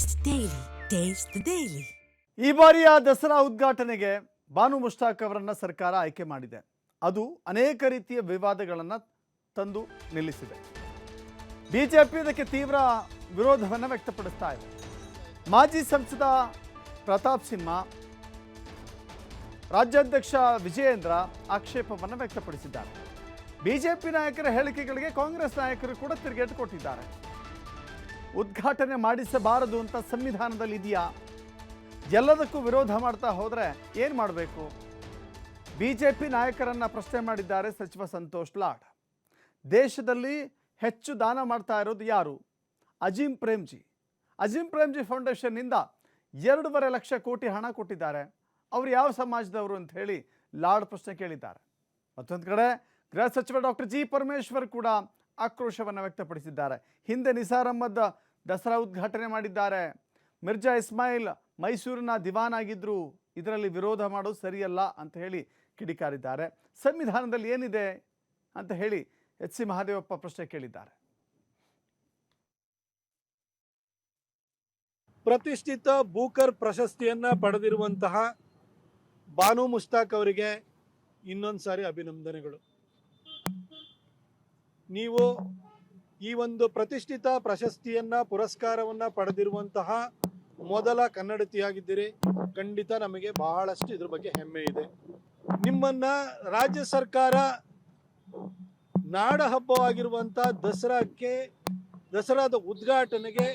Taste daily taste daily ಈ ಬಾರಿಯ ದಸರಾ ಉದ್ಘಾಟನೆಗೆ ಬಾನು ಮುಷ್ತಾಕ್ ಅವರನ್ನ ಸರ್ಕಾರ ಆಯ್ಕೆ ಮಾಡಿದೆ. ಅದು ಅನೇಕ ರೀತಿಯ ವಿವಾದಗಳನ್ನು ತಂದು ನಿಲ್ಲಿಸಿದೆ. ಬಿಜೆಪಿ ಇದಕ್ಕೆ ತೀವ್ರ ವಿರೋಧವನ್ನು ವ್ಯಕ್ತಪಡಿಸ್ತಾ ಇದೆ. ಮಾಜಿ ಸಂಸದ ಪ್ರತಾಪ್ ಸಿಂಹ, ರಾಜ್ಯಾಧ್ಯಕ್ಷ ವಿಜಯೇಂದ್ರ ಆಕ್ಷೇಪವನ್ನು ವ್ಯಕ್ತಪಡಿಸಿದ್ದಾರೆ. ಬಿಜೆಪಿ ನಾಯಕರ ಹೇಳಿಕೆಗಳಿಗೆ ಕಾಂಗ್ರೆಸ್ ನಾಯಕರು ಕೂಡ ತಿರುಗೇಟು ಕೊಟ್ಟಿದ್ದಾರೆ. ಉದ್ಘಾಟನೆ ಮಾಡಿಸಬಾರದು ಅಂತ ಸಂವಿಧಾನದಲ್ಲಿ ಇದೆಯಾ ಎಲ್ಲದಕ್ಕೂ ವಿರೋಧ ಮಾಡ್ತಾ ಹೋದರೆ ಏನು ಮಾಡಬೇಕು? ಬಿ ಜೆ ಪಿ ನಾಯಕರನ್ನು ಪ್ರಶ್ನೆ ಮಾಡಿದ್ದಾರೆ ಸಚಿವ ಸಂತೋಷ್ ಲಾಡ್. ದೇಶದಲ್ಲಿ ಹೆಚ್ಚು ದಾನ ಮಾಡ್ತಾ ಇರೋದು ಯಾರು? ಅಜೀಂ ಪ್ರೇಮ್ಜಿ. ಅಜೀಂ ಪ್ರೇಮ್ಜಿ ಫೌಂಡೇಶನ್ನಿಂದ ಎರಡೂವರೆ ಲಕ್ಷ ಕೋಟಿ ಹಣ ಕೊಟ್ಟಿದ್ದಾರೆ. ಅವರು ಯಾವ ಸಮಾಜದವರು ಅಂತ ಹೇಳಿ ಲಾಡ್ ಪ್ರಶ್ನೆ ಕೇಳಿದ್ದಾರೆ. ಮತ್ತೊಂದು ಕಡೆ ಗೃಹ ಸಚಿವ ಡಾಕ್ಟರ್ ಜಿ ಪರಮೇಶ್ವರ್ ಕೂಡ ಆಕ್ರೋಶವನ್ನು ವ್ಯಕ್ತಪಡಿಸಿದ್ದಾರೆ. ಹಿಂದೆ ನಿಸಾರ್ ಅಹ್ಮದ್ ದಸರಾ ಉದ್ಘಾಟನೆ ಮಾಡಿದ್ದಾರೆ. ಮಿರ್ಜಾ ಇಸ್ಮಾಯಿಲ್ ಮೈಸೂರಿನ ದಿವಾನ್ ಆಗಿದ್ರು ಇದರಲ್ಲಿ ವಿರೋಧ ಮಾಡೋದು ಸರಿಯಲ್ಲ ಅಂತ ಹೇಳಿ ಕಿಡಿಕಾರಿದ್ದಾರೆ. ಸಂವಿಧಾನದಲ್ಲಿ ಏನಿದೆ ಅಂತ ಹೇಳಿ ಎಚ್ ಸಿ ಮಹಾದೇವಪ್ಪ ಪ್ರಶ್ನೆ ಕೇಳಿದ್ದಾರೆ. ಪ್ರತಿಷ್ಠಿತ ಬೂಕರ್ ಪ್ರಶಸ್ತಿಯನ್ನ ಪಡೆದಿರುವಂತಹ ಬಾನು ಮುಸ್ತಾಕ್ ಅವರಿಗೆ ಇನ್ನೊಂದು ಸಾರಿ ಅಭಿನಂದನೆಗಳು. ನೀವು ಈ ಒಂದು ಪ್ರತಿಷ್ಠಿತ ಪ್ರಶಸ್ತಿಯನ್ನ, ಪುರಸ್ಕಾರವನ್ನ ಪಡೆದಿರುವಂತಹ ಮೊದಲ ಕನ್ನಡತಿಯಾಗಿದ್ದೀರಿ. ಖಂಡಿತ ನಮಗೆ ಬಹಳಷ್ಟು ಇದ್ರ ಬಗ್ಗೆ ಹೆಮ್ಮೆ ಇದೆ. ನಿಮ್ಮನ್ನ ರಾಜ್ಯ ಸರ್ಕಾರ ನಾಡ ಹಬ್ಬವಾಗಿರುವಂತ ದಸರಾಕ್ಕೆ, ದಸರಾದ ಉದ್ಘಾಟನೆಗೆ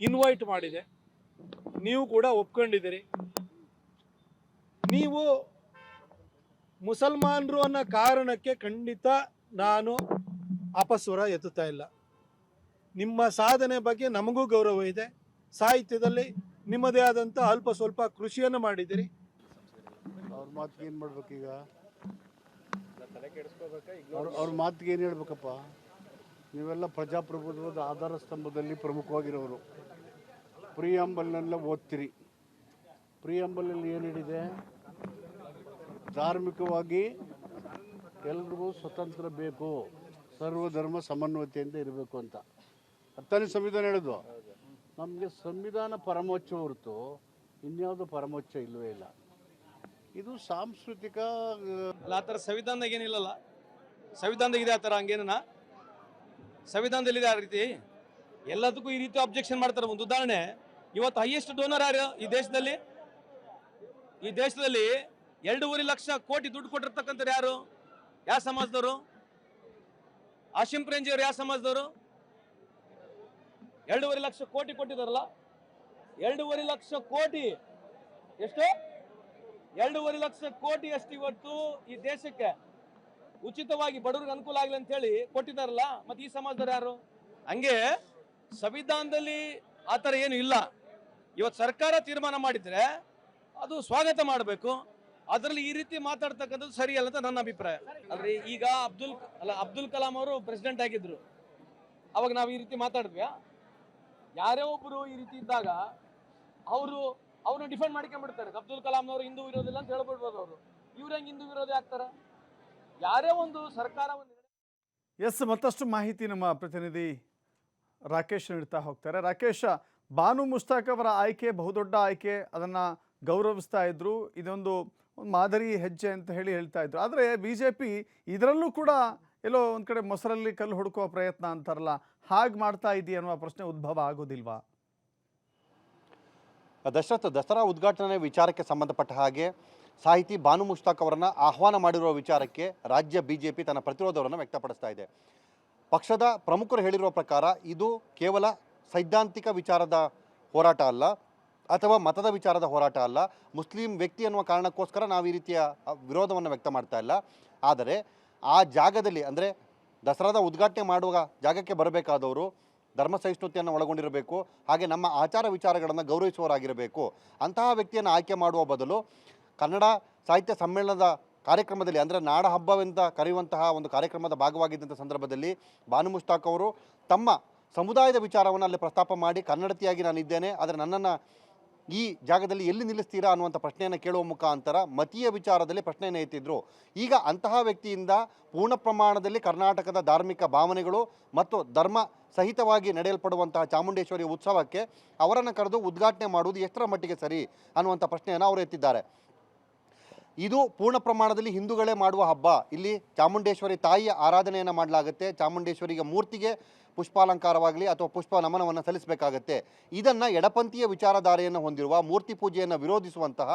ಇನ್ವೈಟ್ ಮಾಡಿದೆ. ನೀವು ಕೂಡ ಒಪ್ಕೊಂಡಿದ್ದೀರಿ. ನೀವು ಮುಸಲ್ಮಾನರು ಅನ್ನೋ ಕಾರಣಕ್ಕೆ ಖಂಡಿತ ನಾನು ಅಪಸ್ವರ ಎತ್ತುತ್ತಾ ಇಲ್ಲ. ನಿಮ್ಮ ಸಾಧನೆ ಬಗ್ಗೆ ನಮಗೂ ಗೌರವ ಇದೆ. ಸಾಹಿತ್ಯದಲ್ಲಿ ನಿಮ್ಮದೇ ಆದಂಥ ಅಲ್ಪ ಸ್ವಲ್ಪ ಕೃಷಿಯನ್ನು ಮಾಡಿದ್ದೀರಿ. ಅವ್ರ ಮಾತಿಗೆ ಏನು ಮಾಡ್ಬೇಕೀಗ ಅವ್ರ ಅವ್ರ ಮಾತಿಗೆ ಏನು ಹೇಳ್ಬೇಕಪ್ಪ? ನೀವೆಲ್ಲ ಪ್ರಜಾಪ್ರಭುತ್ವದ ಆಧಾರ ಸ್ತಂಭದಲ್ಲಿ ಪ್ರಮುಖವಾಗಿರೋರು. ಪ್ರಿಯಂಬಲ್ನೆಲ್ಲ ಓದ್ತೀರಿ. ಪ್ರಿಯಂಬಲಲ್ಲಿ ಏನು ಹೇಳಿದೆ? ಧಾರ್ಮಿಕವಾಗಿ ಎಲ್ರಿಗೂ ಸ್ವತಂತ್ರ ಬೇಕು ಸರ್ವಧರ್ಮ ಸಮನ್ವಯತೆಯಿಂದ ಇರಬೇಕು ಅಂತ. ಹತ್ತನೇ ಸಂವಿಧಾನ ಹೇಳೋದು ನಮಗೆ ಸಂವಿಧಾನ ಪರಮೋಚ್ಚ ಹೊರತು ಇನ್ಯಾವುದು ಪರಮೋಚ್ಚ ಇಲ್ಲವೇ ಇಲ್ಲ. ಇದು ಸಾಂಸ್ಕೃತಿಕ ಆ, ಥರ ಸಂವಿಧಾನದಾಗ ಏನಿಲ್ಲಲ್ಲ? ಸಂವಿಧಾನದಾಗ ಇದೆ ಆ ಥರ ಹಂಗೇನ ಸಂವಿಧಾನದಲ್ಲಿದೆ ಆ ರೀತಿ? ಎಲ್ಲದಕ್ಕೂ ಈ ರೀತಿ ಅಬ್ಜೆಕ್ಷನ್ ಮಾಡ್ತಾರೆ. ಒಂದು ಉದಾಹರಣೆ ಇವತ್ತು ಹೈಯೆಸ್ಟ್ ಡೋನರ್ ಯಾರು ಈ ದೇಶದಲ್ಲಿ? ಈ ದೇಶದಲ್ಲಿ ಎರಡೂವರೆ ಲಕ್ಷ ಕೋಟಿ ದುಡ್ಡು ಕೊಟ್ಟಿರ್ತಕ್ಕಂಥವ್ರು ಯಾರು? ಯಾವ ಸಮಾಜದವರು? ಆಶಿಂ ಪ್ರೇಂಜಿ ಅವರು ಯಾವ ಸಮಾಜದವರು? ಎರಡೂವರೆ ಲಕ್ಷ ಕೋಟಿ ಕೊಟ್ಟಿದಾರಲ್ಲ ಎರಡೂವರೆ ಲಕ್ಷ ಕೋಟಿ. ಎಷ್ಟು? ಎರಡೂವರೆ ಲಕ್ಷ ಕೋಟಿ ಅಷ್ಟು ಇವತ್ತು ಈ ದೇಶಕ್ಕೆ. ಉಚಿತವಾಗಿ ಬಡವರಿಗೆ ಅನುಕೂಲ ಆಗಲಿ ಅಂತ ಹೇಳಿ ಕೊಟ್ಟಿದಾರಲ್ಲ ಮತ್ತೆ ಈ ಸಮಾಜದವ್ರು ಯಾರು? ಹಂಗೆ ಸಂವಿಧಾನದಲ್ಲಿ ಆ ಥರ ಏನು ಇಲ್ಲ. ಇವತ್ತು ಸರ್ಕಾರ ತೀರ್ಮಾನ ಮಾಡಿದ್ರೆ ಅದು ಸ್ವಾಗತ ಮಾಡಬೇಕು. ಅದರಲ್ಲಿ ಈ ರೀತಿ ಮಾತಾಡ್ತಕ್ಕಂಥದ್ದು ಸರಿಯಲ್ಲ ಅಂತ ನನ್ನ ಅಭಿಪ್ರಾಯ. ಅಲ್ರಿ, ಈಗ ಅಬ್ದುಲ್ ಅಲ್ಲ, ಅಬ್ದುಲ್ ಕಲಾಂ ಅವರು ಪ್ರೆಸಿಡೆಂಟ್ ಆಗಿದ್ರು. ಅವಾಗ ನಾವು ಈ ರೀತಿ ಮಾತಾಡಿದ್ವಿ ಯಾರೇ ಒಬ್ಬರು ಈ ರೀತಿ ಇದ್ದಾಗ ಅವರು ಅವ್ರನ್ನ ಡಿಫೆಂಡ್ ಮಾಡ್ಕೊಂಡ್ಬಿಡ್ತಾರೆ. ಅಬ್ದುಲ್ ಕಲಾಂ ಅವರು ಹಿಂದೂ ವಿರೋಧಿಲ್ಲ ಅಂತ ಹೇಳ್ಬಿಡ್ಬೋದು ಅವರು. ಇವ್ರು ಹೆಂಗೆ ಹಿಂದೂ ವಿರೋಧಿ ಆಗ್ತಾರೆ? ಯಾರೇ ಒಂದು ಸರ್ಕಾರ ಒಂದು ಎಸ್, ಮತ್ತಷ್ಟು ಮಾಹಿತಿ ನಮ್ಮ ಪ್ರತಿನಿಧಿ ರಾಕೇಶ್ ನೀಡ್ತಾ ಹೋಗ್ತಾರೆ. ರಾಕೇಶ ಬಾನು ಮುಸ್ತಾಕ್ ಅವರ ಆಯ್ಕೆ ಬಹುದೊಡ್ಡ ಆಯ್ಕೆ, ಅದನ್ನು ಗೌರವಿಸ್ತಾ ಇದ್ರು. ಇದೊಂದು ಒಂದು ಮಾದರಿ ಹೆಜ್ಜೆ ಅಂತ ಹೇಳಿ ಹೇಳ್ತಾ ಇದ್ರು. ಆದರೆ ಬಿ ಜೆ ಪಿ ಇದರಲ್ಲೂ ಕೂಡ ಎಲ್ಲೋ ಒಂದು ಕಡೆ ಮೊಸರಲ್ಲಿ ಕಲ್ಲು ಹುಡುಕುವ ಪ್ರಯತ್ನ ಅಂತಾರಲ್ಲ, ಹಾಗೆ ಮಾಡ್ತಾ ಇದೆಯಾ ಅನ್ನುವ ಪ್ರಶ್ನೆ ಉದ್ಭವ ಆಗೋದಿಲ್ವಾ? ದಶರಥ ದಸರಾ ಉದ್ಘಾಟನೆ ವಿಚಾರಕ್ಕೆ ಸಂಬಂಧಪಟ್ಟ ಹಾಗೆ ಸಾಹಿತಿ ಬಾನು ಮುಷ್ತಾಕ್ ಅವರನ್ನು ಆಹ್ವಾನ ಮಾಡಿರುವ ವಿಚಾರಕ್ಕೆ ರಾಜ್ಯ ಬಿ ಜೆ ಪಿ ತನ್ನ ಪ್ರತಿರೋಧವನ್ನು ವ್ಯಕ್ತಪಡಿಸ್ತಾ ಇದೆ. ಪಕ್ಷದ ಪ್ರಮುಖರು ಹೇಳಿರುವ ಪ್ರಕಾರ ಇದು ಕೇವಲ ಸೈದ್ಧಾಂತಿಕ ವಿಚಾರದ ಹೋರಾಟ ಅಲ್ಲ ಅಥವಾ ಮತದ ವಿಚಾರದ ಹೋರಾಟ ಅಲ್ಲ. ಮುಸ್ಲಿಂ ವ್ಯಕ್ತಿ ಅನ್ನುವ ಕಾರಣಕ್ಕೋಸ್ಕರ ನಾವು ಈ ರೀತಿಯ ವಿರೋಧವನ್ನು ವ್ಯಕ್ತ ಮಾಡ್ತಾ ಇಲ್ಲ. ಆದರೆ ಆ ಜಾಗದಲ್ಲಿ, ಅಂದರೆ ದಸರಾದ ಉದ್ಘಾಟನೆ ಮಾಡುವ ಜಾಗಕ್ಕೆ ಬರಬೇಕಾದವರು ಧರ್ಮ ಸಹಿಷ್ಣುತೆಯನ್ನು ಒಳಗೊಂಡಿರಬೇಕು, ಹಾಗೆ ನಮ್ಮ ಆಚಾರ ವಿಚಾರಗಳನ್ನು ಗೌರವಿಸುವವರಾಗಿರಬೇಕು. ಅಂತಹ ವ್ಯಕ್ತಿಯನ್ನು ಆಯ್ಕೆ ಮಾಡುವ ಬದಲು ಕನ್ನಡ ಸಾಹಿತ್ಯ ಸಮ್ಮೇಳನದ ಕಾರ್ಯಕ್ರಮದಲ್ಲಿ, ಅಂದರೆ ನಾಡ ಹಬ್ಬವೆಂತ ಕರೆಯುವಂತಹ ಒಂದು ಕಾರ್ಯಕ್ರಮದ ಭಾಗವಾಗಿದ್ದಂಥ ಸಂದರ್ಭದಲ್ಲಿ ಬಾನು ಮುಷ್ತಾಕ್ ಅವರು ತಮ್ಮ ಸಮುದಾಯದ ವಿಚಾರವನ್ನು ಅಲ್ಲಿ ಪ್ರಸ್ತಾಪ ಮಾಡಿ ಕನ್ನಡತಿಯಾಗಿ ನಾನಿದ್ದೇನೆ, ಆದರೆ ನನ್ನನ್ನು ಈ ಜಾಗದಲ್ಲಿ ಎಲ್ಲಿ ನಿಲ್ಲಿಸ್ತೀರಾ ಅನ್ನುವಂಥ ಪ್ರಶ್ನೆಯನ್ನು ಕೇಳುವ ಮುಖಾಂತರ ಮತೀಯ ವಿಚಾರದಲ್ಲಿ ಪ್ರಶ್ನೆಯನ್ನು ಎತ್ತಿದ್ರು. ಈಗ ಅಂತಹ ವ್ಯಕ್ತಿಯಿಂದ ಪೂರ್ಣ ಪ್ರಮಾಣದಲ್ಲಿ ಕರ್ನಾಟಕದ ಧಾರ್ಮಿಕ ಭಾವನೆಗಳು ಮತ್ತು ಧರ್ಮ ಸಹಿತವಾಗಿ ನಡೆಯಲ್ಪಡುವಂತಹ ಚಾಮುಂಡೇಶ್ವರಿ ಉತ್ಸವಕ್ಕೆ ಅವರನ್ನು ಕರೆದು ಉದ್ಘಾಟನೆ ಮಾಡುವುದು ಎಷ್ಟರ ಮಟ್ಟಿಗೆ ಸರಿ ಅನ್ನುವಂಥ ಪ್ರಶ್ನೆಯನ್ನು ಅವರು ಎತ್ತಿದ್ದಾರೆ. ಇದು ಪೂರ್ಣ ಪ್ರಮಾಣದಲ್ಲಿ ಹಿಂದೂಗಳೇ ಮಾಡುವ ಹಬ್ಬ. ಇಲ್ಲಿ ಚಾಮುಂಡೇಶ್ವರಿ ತಾಯಿಯ ಆರಾಧನೆಯನ್ನು ಮಾಡಲಾಗುತ್ತೆ. ಚಾಮುಂಡೇಶ್ವರಿಗೆ ಮೂರ್ತಿಗೆ ಪುಷ್ಪಾಲಂಕಾರವಾಗಲಿ ಅಥವಾ ಪುಷ್ಪ ನಮನವನ್ನು ಸಲ್ಲಿಸಬೇಕಾಗತ್ತೆ. ಇದನ್ನು ಎಡಪಂಥೀಯ ವಿಚಾರಧಾರೆಯನ್ನು ಹೊಂದಿರುವ ಮೂರ್ತಿ ಪೂಜೆಯನ್ನು ವಿರೋಧಿಸುವಂತಹ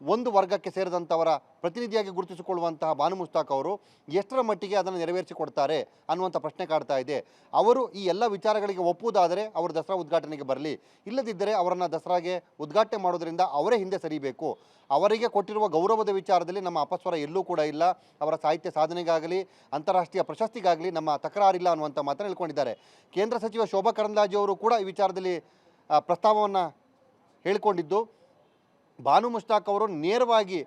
ಒಂದು ವರ್ಗಕ್ಕೆ ಸೇರಿದಂಥವರ ಪ್ರತಿನಿಧಿಯಾಗಿ ಗುರುತಿಸಿಕೊಳ್ಳುವಂತಹ ಬಾನು ಮುಸ್ತಾಕ್ ಅವರು ಎಷ್ಟರ ಮಟ್ಟಿಗೆ ಅದನ್ನು ನೆರವೇರಿಸಿಕೊಡ್ತಾರೆ ಅನ್ನುವಂಥ ಪ್ರಶ್ನೆ ಕಾಡ್ತಾ ಇದೆ. ಅವರು ಈ ಎಲ್ಲ ವಿಚಾರಗಳಿಗೆ ಒಪ್ಪುವುದಾದರೆ ಅವರು ದಸರಾ ಉದ್ಘಾಟನೆಗೆ ಬರಲಿ. ಇಲ್ಲದಿದ್ದರೆ ಅವರನ್ನು ದಸರಾಗೆ ಉದ್ಘಾಟನೆ ಮಾಡೋದರಿಂದ ಅವರೇ ಹಿಂದೆ ಸರಿಬೇಕು. ಅವರಿಗೆ ಕೊಟ್ಟಿರುವ ಗೌರವದ ವಿಚಾರದಲ್ಲಿ ನಮ್ಮ ಅಪಸ್ವರ ಎಲ್ಲೂ ಕೂಡ ಇಲ್ಲ. ಅವರ ಸಾಹಿತ್ಯ ಸಾಧನೆಗಾಗಲಿ, ಅಂತಾರಾಷ್ಟ್ರೀಯ ಪ್ರಶಸ್ತಿಗಾಗಲಿ ನಮ್ಮ ತಕರಾರಿಲ್ಲ ಅನ್ನುವಂಥ ಮಾತನ್ನು ಹೇಳ್ಕೊಂಡಿದ್ದಾರೆ. ಕೇಂದ್ರ ಸಚಿವ ಶೋಭಾ ಕರಂದ್ಲಾಜೆ ಅವರು ಕೂಡ ಈ ವಿಚಾರದಲ್ಲಿ ಪ್ರಸ್ತಾವವನ್ನು ಹೇಳಿಕೊಂಡಿದ್ದು. ಭಾನು ಮುಷ್ತಾಕ್ ಅವರು ನೇರವಾಗಿ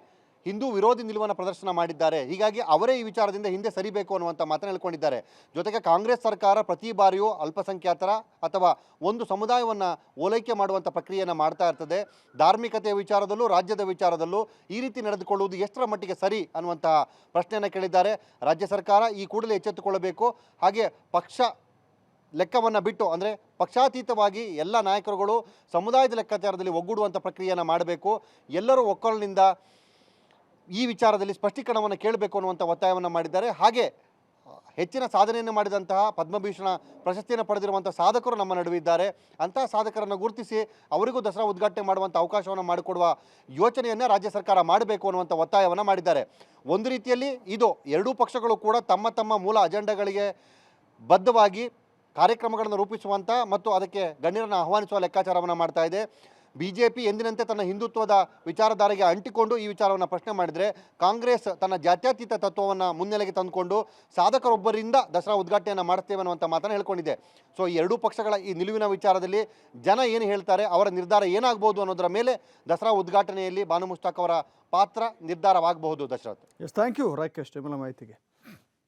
ಹಿಂದೂ ವಿರೋಧಿ ನಿಲುವನ್ನು ಪ್ರದರ್ಶನ ಮಾಡಿದ್ದಾರೆ. ಹೀಗಾಗಿ ಅವರೇ ಈ ವಿಚಾರದಿಂದ ಹಿಂದೆ ಸರಿಬೇಕು ಅನ್ನುವಂಥ ಮಾತನ್ನು ಹೇಳ್ಕೊಂಡಿದ್ದಾರೆ. ಜೊತೆಗೆ ಕಾಂಗ್ರೆಸ್ ಸರ್ಕಾರ ಪ್ರತಿ ಬಾರಿಯೂ ಅಲ್ಪಸಂಖ್ಯಾತರ ಅಥವಾ ಒಂದು ಸಮುದಾಯವನ್ನು ಓಲೈಕೆ ಮಾಡುವಂಥ ಪ್ರಕ್ರಿಯೆಯನ್ನು ಮಾಡ್ತಾ ಇರ್ತದೆ. ಧಾರ್ಮಿಕತೆಯ ವಿಚಾರದಲ್ಲೂ, ರಾಜ್ಯದ ವಿಚಾರದಲ್ಲೂ ಈ ರೀತಿ ನಡೆದುಕೊಳ್ಳುವುದು ಎಷ್ಟರ ಮಟ್ಟಿಗೆ ಸರಿ ಅನ್ನುವಂತಹ ಪ್ರಶ್ನೆಯನ್ನು ಕೇಳಿದ್ದಾರೆ. ರಾಜ್ಯ ಸರ್ಕಾರ ಈ ಕೂಡಲೇ ಎಚ್ಚೆತ್ತುಕೊಳ್ಳಬೇಕು. ಹಾಗೆ ಪಕ್ಷ ಲೆಕ್ಕವನ್ನು ಬಿಟ್ಟು, ಅಂದರೆ ಪಕ್ಷಾತೀತವಾಗಿ ಎಲ್ಲ ನಾಯಕರುಗಳು ಸಮುದಾಯದ ಲೆಕ್ಕಾಚಾರದಲ್ಲಿ ಒಗ್ಗೂಡುವಂಥ ಪ್ರಕ್ರಿಯೆಯನ್ನು ಮಾಡಬೇಕು. ಎಲ್ಲರೂ ಒಕ್ಕೊಲಿನಿಂದ ಈ ವಿಚಾರದಲ್ಲಿ ಸ್ಪಷ್ಟೀಕರಣವನ್ನು ಕೇಳಬೇಕು ಅನ್ನುವಂಥ ಒತ್ತಾಯವನ್ನು ಮಾಡಿದ್ದಾರೆ. ಹಾಗೆ, ಹೆಚ್ಚಿನ ಸಾಧನೆಯನ್ನು ಮಾಡಿದಂತಹ ಪದ್ಮಭೂಷಣ ಪ್ರಶಸ್ತಿಯನ್ನು ಪಡೆದಿರುವಂಥ ಸಾಧಕರು ನಮ್ಮ ನಡುವೆ ಇದ್ದಾರೆ ಅಂತಹ ಸಾಧಕರನ್ನು ಗುರುತಿಸಿ ಅವರಿಗೂ ದಸರಾ ಉದ್ಘಾಟನೆ ಮಾಡುವಂಥ ಅವಕಾಶವನ್ನು ಮಾಡಿಕೊಡುವ ಯೋಚನೆಯನ್ನು ರಾಜ್ಯ ಸರ್ಕಾರ ಮಾಡಬೇಕು ಅನ್ನುವಂಥ ಒತ್ತಾಯವನ್ನು ಮಾಡಿದ್ದಾರೆ. ಒಂದು ರೀತಿಯಲ್ಲಿ ಇದು ಎರಡೂ ಪಕ್ಷಗಳು ಕೂಡ ತಮ್ಮ ತಮ್ಮ ಮೂಲ ಅಜೆಂಡಾಗಳಿಗೆ ಬದ್ಧವಾಗಿ ಕಾರ್ಯಕ್ರಮಗಳನ್ನು ರೂಪಿಸುವಂಥ ಮತ್ತು ಅದಕ್ಕೆ ಗಣ್ಯರನ್ನು ಆಹ್ವಾನಿಸುವ ಲೆಕ್ಕಾಚಾರವನ್ನು ಮಾಡ್ತಾ ಇದೆ. ಬಿ ಜೆ ಪಿ ಎಂದಿನಂತೆ ತನ್ನ ಹಿಂದುತ್ವದ ವಿಚಾರಧಾರೆಗೆ ಅಂಟಿಕೊಂಡು ಈ ವಿಚಾರವನ್ನು ಪ್ರಶ್ನೆ ಮಾಡಿದರೆ ಕಾಂಗ್ರೆಸ್ ತನ್ನ ಜಾತ್ಯತೀತ ತತ್ವವನ್ನು ಮುನ್ನೆಲೆಗೆ ತಂದುಕೊಂಡು ಸಾಧಕರೊಬ್ಬರಿಂದ ದಸರಾ ಉದ್ಘಾಟನೆಯನ್ನು ಮಾಡ್ತೇವೆ ಅನ್ನುವಂಥ ಮಾತನ್ನು ಹೇಳ್ಕೊಂಡಿದೆ. ಸೊ ಈ ಎರಡೂ ಪಕ್ಷಗಳ ಈ ನಿಲುವಿನ ವಿಚಾರದಲ್ಲಿ ಜನ ಏನು ಹೇಳ್ತಾರೆ, ಅವರ ನಿರ್ಧಾರ ಏನಾಗ್ಬೋದು ಅನ್ನೋದರ ಮೇಲೆ ದಸರಾ ಉದ್ಘಾಟನೆಯಲ್ಲಿ ಬಾನು ಮುಸ್ತಾಕ್ ಅವರ ಪಾತ್ರ ನಿರ್ಧಾರವಾಗಬಹುದು Dasharath. Yes thank you Rakesh ಮಾಹಿತಿಗೆ.